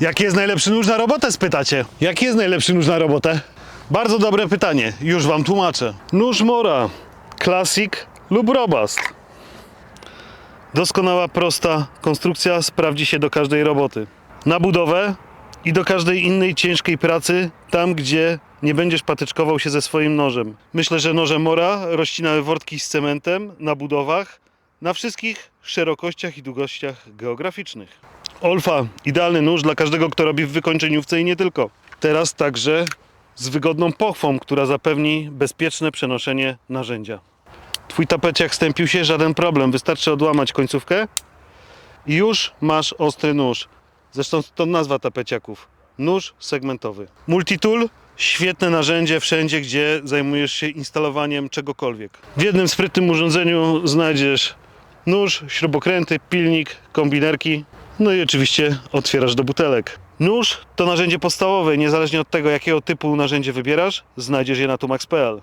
Jaki jest najlepszy nóż na robotę, spytacie? Jaki jest najlepszy nóż na robotę? Bardzo dobre pytanie, już wam tłumaczę. Nóż Mora, Classic lub Robust. Doskonała, prosta konstrukcja sprawdzi się do każdej roboty. Na budowę i do każdej innej ciężkiej pracy, tam gdzie nie będziesz patyczkował się ze swoim nożem. Myślę, że noże Mora rozcinały wortki z cementem na budowach na wszystkich szerokościach i długościach geograficznych. Olfa, idealny nóż dla każdego, kto robi w wykończeniówce i nie tylko. Teraz także z wygodną pochwą, która zapewni bezpieczne przenoszenie narzędzia. Twój tapeciak stępił się, żaden problem. Wystarczy odłamać końcówkę i już masz ostry nóż. Zresztą to nazwa tapeciaków. Nóż segmentowy. Multitool, świetne narzędzie wszędzie, gdzie zajmujesz się instalowaniem czegokolwiek. W jednym sprytnym urządzeniu znajdziesz nóż, śrubokręty, pilnik, kombinerki, no i oczywiście otwierasz do butelek. Nóż to narzędzie podstawowe, niezależnie od tego, jakiego typu narzędzie wybierasz, znajdziesz je na tumax.pl.